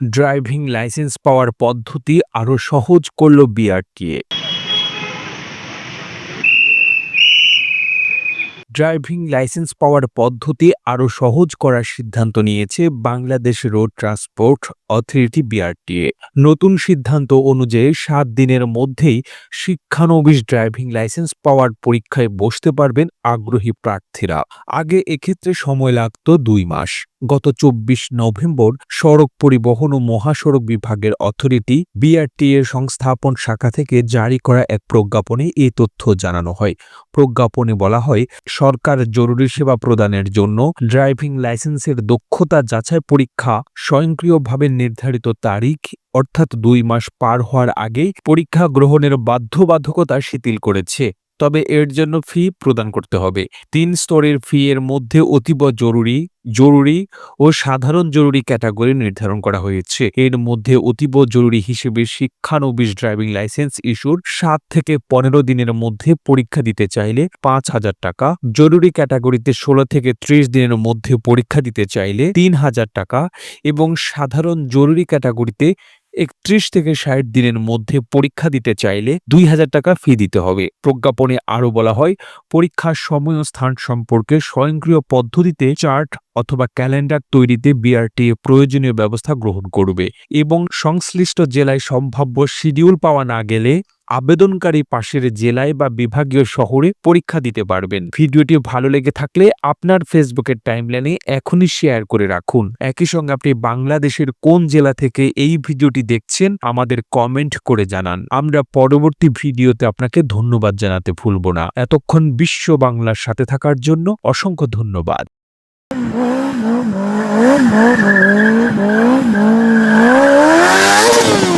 Driving licence পাওয়ার পদ্ধতি আরও সহজ করল বিআরটিএ। ড্রাইভিং লাইসেন্স পাওয়ার পদ্ধতি আরও সহজ করার সিদ্ধান্ত নিয়েছে Bangladesh road transport authority BRTA. নতুন সিদ্ধান্ত অনুযায়ী সাত দিনের মধ্যেই শিক্ষানবিশ ড্রাইভিং লাইসেন্স পাওয়ার পরীক্ষায় বসতে পারবেন আগ্রহী প্রার্থীরা। আগে এক্ষেত্রে সময় লাগত দুই মাস। গত চব্বিশ নভেম্বর সড়ক পরিবহন ও মহাসড়ক বিভাগের অথরিটি বিআরটি এর সংস্থাপন শাখা থেকে জারি করা এক প্রজ্ঞাপনে এই তথ্য জানানো হয়। প্রজ্ঞাপনে বলা হয়, সরকার জরুরি সেবা প্রদানের জন্য ড্রাইভিং লাইসেন্সের দক্ষতা যাচাই পরীক্ষা, স্বয়ংক্রিয়ভাবে নির্ধারিত তারিখ, অর্থাৎ দুই মাস পার হওয়ার আগেই পরীক্ষা গ্রহণের বাধ্যবাধকতা শিথিল করেছে। তবে এর জন্য ফি প্রদান করতে হবে। তিন স্তরের ফি এর মধ্যে অতীব জরুরি জরুরি ও সাধারণ জরুরি ক্যাটাগরি নির্ধারণ করা হয়েছে। এর মধ্যে অতীব জরুরি হিসেবে শিক্ষানবিশ ড্রাইভিং লাইসেন্স ইস্যুর সাত থেকে পনেরো দিনের মধ্যে পরীক্ষা দিতে চাইলে পাঁচ হাজার টাকা, জরুরি ক্যাটাগরিতে ষোলো থেকে ত্রিশ দিনের মধ্যে পরীক্ষা দিতে চাইলে তিন হাজার টাকা এবং সাধারণ জরুরি ক্যাটাগরিতে একত্রিশ থেকে ষাট দিনের মধ্যে পরীক্ষা দিতে চাইলে দুই হাজার টাকা ফি দিতে হবে। প্রজ্ঞাপনে আরও বলা হয় পরীক্ষার সময় স্থান সম্পর্কে স্বয়ংক্রিয় পদ্ধতিতে চার্ট অথবা ক্যালেন্ডার তৈরিতে বিআরটি প্রয়োজনীয় ব্যবস্থা গ্রহণ করবে এবং সংশ্লিষ্ট জেলায় সম্ভাব্য শিডিউল পাওয়া না গেলে আবেদনকারী পাশের জেলায় বা বিভাগীয় শহরে পরীক্ষা দিতে পারবেন ভিডিওটি ভালো লেগে থাকলে আপনার ফেসবুকের টাইমলাইনে এখনই শেয়ার করে রাখুন একই সঙ্গে আপনি বাংলাদেশের কোন জেলা থেকে এই ভিডিওটি দেখছেন আমাদের কমেন্ট করে জানান আমরা পরবর্তী ভিডিওতে আপনাকে ধন্যবাদ জানাতে ভুলব না এতক্ষণ বিশ্ব বাংলার সাথে থাকার জন্য অসংখ্য ধন্যবাদ